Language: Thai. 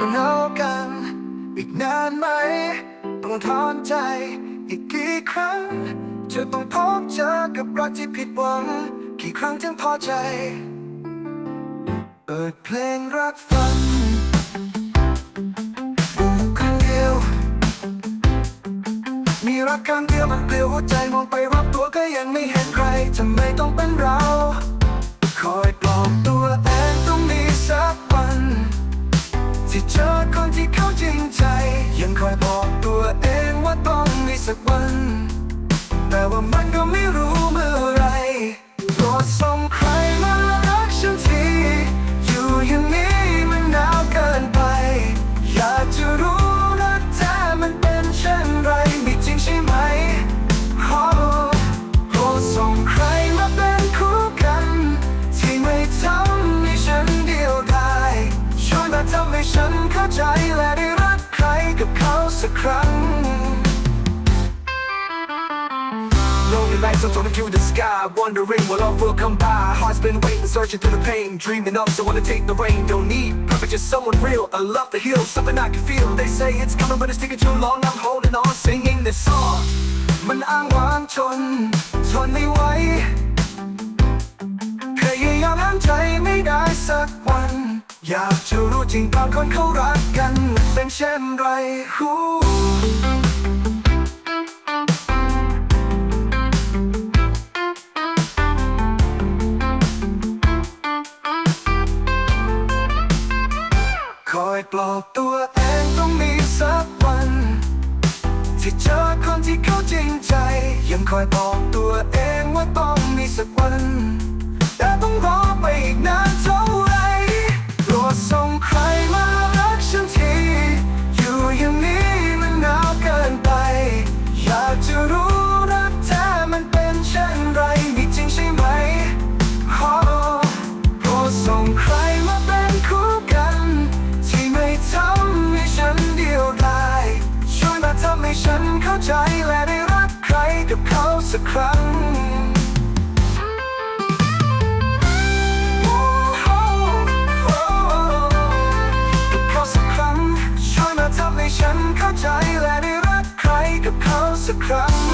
ต้องเหงากันอีกนานไหม ต้องทอนใจอีกกี่ครั้ง จะต้องพบเจอกับรักที่ผิดหวัง กี่ครั้งถึงพอใจ เปิดเพลงรักฟังอยู่คนเดียว มีรักครั้งเดียวมันเปลี่ยวหัวใจมองไปรอบตัวก็ยังไม่เห็นใครทำไมต้องเป็นเรา คอยบอกตัวเองว่าต้องมีสักวัน ครั้ง Lonely nights I'm talking to the sky Wondering what love will come by Heart's been waiting, searching through the pain Dreaming of someone to take the rain Don't need perfect, just someone real A love to heal, something I can feel They say it's coming but it's taking too long I'm holding on, singing this song มันอ้างว้างชน ทนไม่ไหว อยากจะรู้จริงตอนคนเขารักกัน เป็นเช่นไรฮู้คอยปลอบตัวเองต้องมีสักวัน ที่เจอคนที่เขาจริงใจ ยังคอยบอกตัวเองว่าต้องมีสักวัน แต่ต้องรอไปอีกนาน ให้ฉันเข้าใจและได้รักใครกับเขาสักครั้งกับเขาสักครั้งช่วยมาทำให้ฉันเข้าใจและได้รักใครกับเขาสักครั้ง